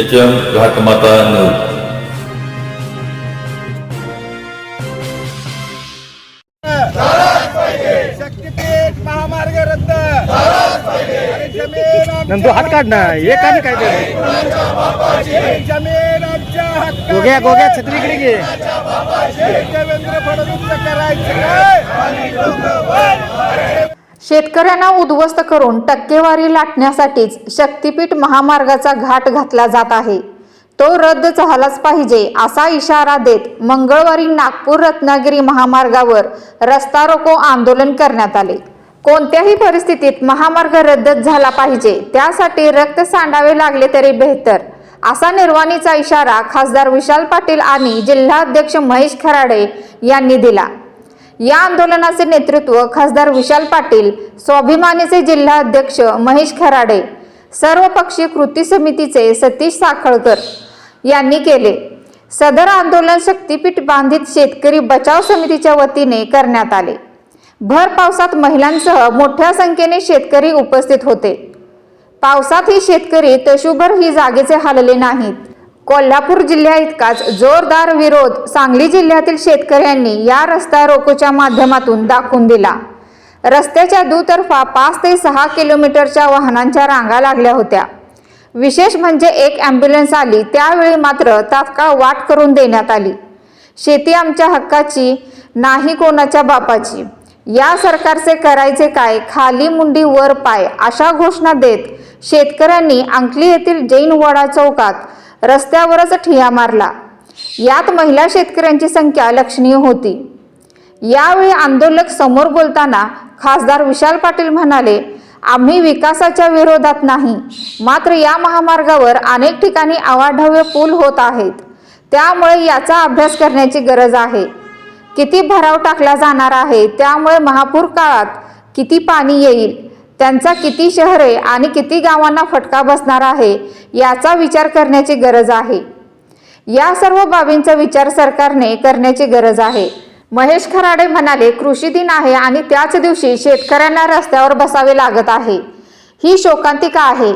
H M Ghatmata news Shaktipeeth महामार्ग रद्द आणि जमीन नंदू हात काढ ना एक काय ते हक्काची. जमीन आमच्या हक्काची. गोग्या गोग्या छत्रीकडे घे देवेंद्र फडणवीस करायचं शेतकऱ्यांना उद्ध्वस्त करून टक्केवारी लाटण्यासाठीच शक्तीपीठ महामार्गाचा घाट घातला जात आहे. तो रद्द झालाच पाहिजे असा इशारा देत मंगळवारी नागपूर रत्नागिरी महामार्गावर रस्ता रोको आंदोलन करण्यात आले. कोणत्याही परिस्थितीत महामार्ग रद्दच झाला पाहिजे त्यासाठी रक्त सांडावे लागले तरी बेहतर असा निर्वाणीचा इशारा खासदार विशाल पाटील आणि जिल्हाध्यक्ष महेश खराडे यांनी दिला. या आंदोलनाचे नेतृत्व खासदार विशाल पाटील स्वाभिमानीचे जिल्हा अध्यक्ष महेश खराडे सर्वपक्षीय कृती समितीचे सतीश साखळकर यांनी केले. सदर आंदोलन शक्तीपीठ बांधित शेतकरी बचाव समितीच्या वतीने करण्यात आले. भर पावसात महिलांसह मोठ्या संख्येने शेतकरी उपस्थित होते. पावसात ही शेतकरी तशुभर ही जागेचे हलले नाहीत. कोल्हापूर जिल्ह्या इतकाच जोरदार विरोध सांगली जिल्ह्यातील शेतकऱ्यांनी या रस्ता रोकोच्या माध्यमातून दाखवून दिला. रस्त्याच्या दुतर्फा पाच ते सहा किलोमीटरच्या वाहनांच्या रांगा लागल्या होत्या. विशेष म्हणजे एक ॲम्ब्युलन्स आली त्यावेळी मात्र तात्काळ वाट करून देण्यात आली. शेती आमच्या हक्काची नाही कोणाच्या बापाची. या सरकारचे करायचे काय खाली मुंडी वर पाय अशा घोषणा देत शेतकऱ्यांनी अंकली येथील जैन वडा चौकात रस्त्यावरच ठिया मारला. यात महिला शेतकऱ्यांची संख्या लक्षणीय होती. यावेळी आंदोलक समोर बोलताना खासदार विशाल पाटील म्हणाले आम्ही विकासाच्या विरोधात नाही. मात्र या महामार्गावर अनेक ठिकाणी अवाढव्य पूल होत आहेत. त्यामुळे याचा अभ्यास करण्याची गरज आहे. किती भराव टाकला जाणार आहे त्यामुळे महापूर काळात किती पाणी येईल त्यांचा किती शहरे आणि किती गावांना फटका बसणार आहे याचा विचार करण्याची गरज आहे. या सर्व बाबींचा विचार सरकारने करण्याची गरज आहे. महेश खराडे म्हणाले कृषी दिन आहे आणि त्याच दिवशी शेतकऱ्यांना रस्त्यावर बसावे लागत आहे. ही शोकांतिका आहे.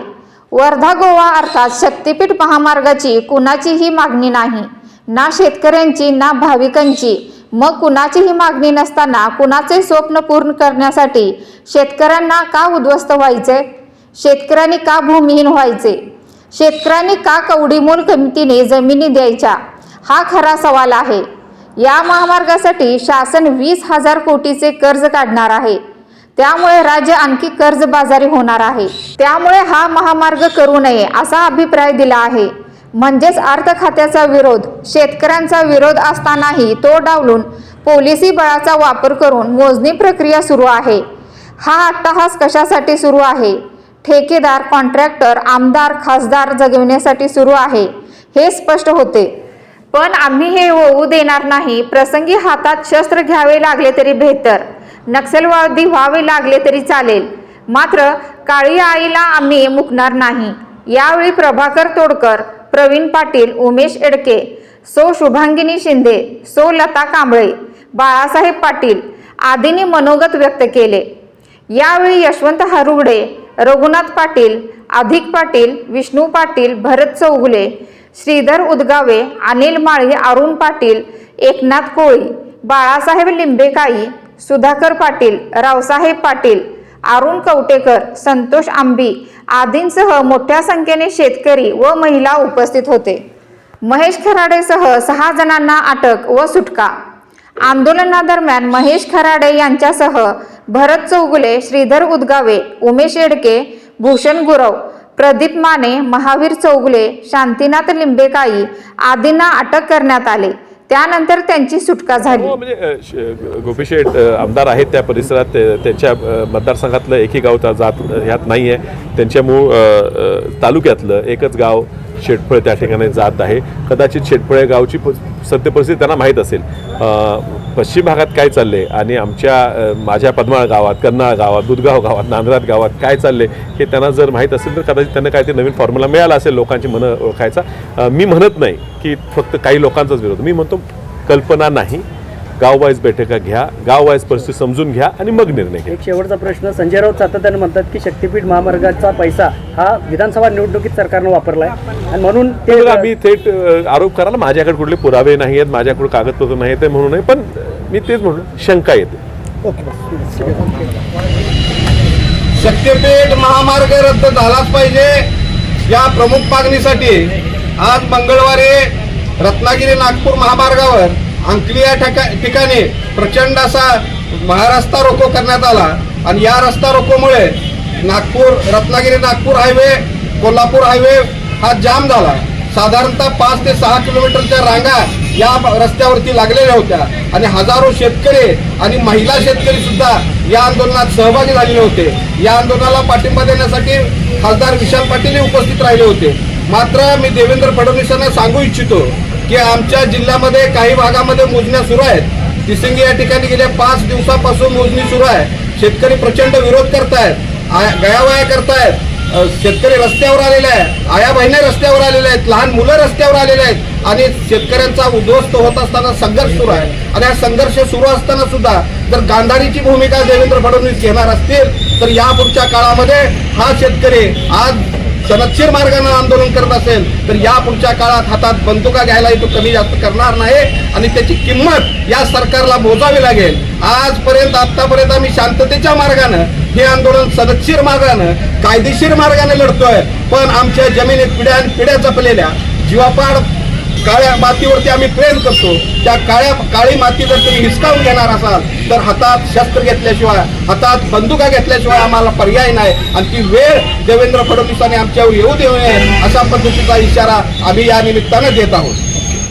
वर्धा गोवा अर्थात शक्तीपीठ महामार्गाची कुणाचीही मागणी नाही. ना शेतकऱ्यांची ना भाविकांची. मग कुणाचीही मागणी नसताना कुणाचे स्वप्न पूर्ण करण्यासाठी शेतकऱ्यांना का उद्ध्वस्त व्हायचे? शेतकऱ्यांनी का भूमिहीन व्हायचे? शेतकऱ्यांनी का कवडीमोल किमतीने जमिनी द्यायच्या? हा खरा सवाल आहे. या महामार्गासाठी शासन वीस हजार कोटीचे कर्ज काढणार आहे. त्यामुळे राज्य आणखी कर्जबाजारी होणार आहे. त्यामुळे हा महामार्ग करू नये असा अभिप्राय दिला आहे. म्हणजेच अर्थ खात्याचा विरोध शेतकऱ्यांचा विरोध असतानाही तो डावलून पोलिसी बळाचा वापर करून मोजणी प्रक्रिया सुरू आहे. हा अट्टहास कशासाठी सुरू आहे? ठेकेदार कॉन्ट्रॅक्टर आमदार खासदार जगविण्यासाठी सुरू आहे हे स्पष्ट होते. पण आम्ही हे होऊ देणार नाही. प्रसंगी हातात शस्त्र घ्यावे लागले तरी बेहतर. नक्षलवादी व्हावे लागले तरी चालेल. मात्र काळी आईला आम्ही मुकणार नाही. यावेळी प्रभाकर तोडकर प्रवीण पाटील उमेश एडके सो शुभांगिनी शिंदे सो लता कांबळे बाळासाहेब पाटील आदींनी मनोगत व्यक्त केले. यावेळी यशवंत हरुगडे रघुनाथ पाटील अधिक पाटील विष्णू पाटील भरत चौगुले श्रीधर उदगावे अनिल माळी अरुण पाटील एकनाथ कोळी बाळासाहेब लिंबेकाई सुधाकर पाटील रावसाहेब पाटील अरुण कवटेकर संतोष आंबी आदींसह मोठ्या संख्येने शेतकरी व महिला उपस्थित होते. महेश खराडेसह सहा जणांना अटक व सुटका. आंदोलनादरम्यान महेश खराडे यांच्यासह भरत चौगुले श्रीधर उदगावे उमेश येडके भूषण गुरव प्रदीप माने महावीर चौगुले शांतीनाथ लिंबेकाई आदींना अटक करण्यात आले. त्यानंतर त्यांची सुटका झाली. हो, म्हणजे गोपीशेठ आमदार आहेत त्या परिसरात त्यांच्या मतदारसंघातलं एकही गाव जात ह्यात नाही आहे त्यांच्या मूळ तालुक्यातलं एकच गाव शेटफळ त्या ठिकाणी जात आहे. कदाचित शेटफळ या गावची प- सत्य परिस्थिती त्यांना माहीत असेल. पश्चिम भागात काय चालले आणि आमच्या माझ्या पद्माळ गावात कर्नाळ गावात दुधगाव गावात नांदरात गावात काय चालले हे त्यांना जर माहीत असेल तर कदाचित त्यांना काहीतरी नवीन फॉर्म्युला मिळाला असेल लोकांची मनं ओळखायचा. मी म्हणत नाही की फक्त काही लोकांचाच विरोध. मी म्हणतो कल्पना नाही. गाववाईज बैठका घ्या गाववाईज परिस्थिती समजून घ्या आणि मग निर्णय घ्या. एक शेवटचा प्रश्न संजय राऊत सातत्याने म्हणतात की शक्तीपीठ महामार्गाचा पैसा हा विधानसभा निवडणुकीत सरकारनं वापरलाय. आणि म्हणून ते ते मी थेट आरोप करायला माझ्याकडे कुठले पुरावे नाही आहेत माझ्याकडे कागदपत्र नाही आहेत म्हणून नाही पण मी तेच म्हणून शंका येते. शक्तीपीठ महामार्ग रद्द झालाच पाहिजे या प्रमुख मागणीसाठी आज मंगळवारी रत्नागिरी नागपूर महामार्गावर अंकली या ठिका- ठिकाणी प्रचंड असा महारस्ता रोको करण्यात आला. आणि या रस्ता रोकोमुळे नागपूर रत्नागिरी नागपूर हायवे कोल्हापूर हायवे हा जाम झाला. साधारणतः पाच ते सहा किलोमीटरच्या रांगा या रस्त्यावरती लागलेल्या होत्या. आणि हजारो शेतकरी आणि महिला शेतकरी सुद्धा या आंदोलनात सहभागी झालेले होते. या आंदोलनाला पाठिंबा देण्यासाठी खासदार विशाल पाटील उपस्थित राहिले होते. मात्र मी देवेंद्र फडणवीसांना सांगू इच्छितो की आमच्या जिल्ह्यामध्ये काही भागामध्ये मोजण्या सुरू आहेत. तिसिंगी या ठिकाणी गेल्या पाच दिवसापासून मोजणी सुरू आहे. शेतकरी प्रचंड विरोध करतायत. आ- गयावया करतायत. शेतकरी रस्त्यावर आलेले आहे आया बहिणी रस्त्यावर आलेल्या आहेत. लहान मुलं रस्त्यावर आलेले आहेत. आणि शेतकऱ्यांचा उद्ध्वस्त होत असताना संघर्ष सुरू आहे. आणि हा संघर्ष सुरू असताना सुद्धा जर गांधारीची भूमिका देवेंद्र फडणवीस घेणार असतील तर यापुढच्या काळामध्ये हा शेतकरी आज सनदशीर मार्गाने आंदोलन करत असेल तर या पुढच्या काळात हातात बंदुका घ्यायलाही तो कमी जास्त करणार नाही आणि त्याची किंमत या सरकारला मोजावी लागेल. आजपर्यंत आतापर्यंत आम्ही शांततेच्या मार्गानं हे आंदोलन सनदशीर मार्गानं कायदेशीर मार्गाने लढतोय. पण आमच्या जमिनीत पिढ्यान पिढ्या जपलेल्या जीवापाड काळ्या मातीवरती आम्ही प्रेम करतो. त्या काळ्या काळी माती जर तुम्ही हिसकावून घेणार असाल तर हातात शस्त्र घेतल्याशिवाय हातात बंदुका घेतल्याशिवाय आम्हाला पर्याय नाही. आणि ती वेळ देवेंद्र फडणवीसांनी आमच्यावर येऊ देऊ नये अशा पद्धतीचा इशारा आम्ही या निमित्तानं देत आहोत.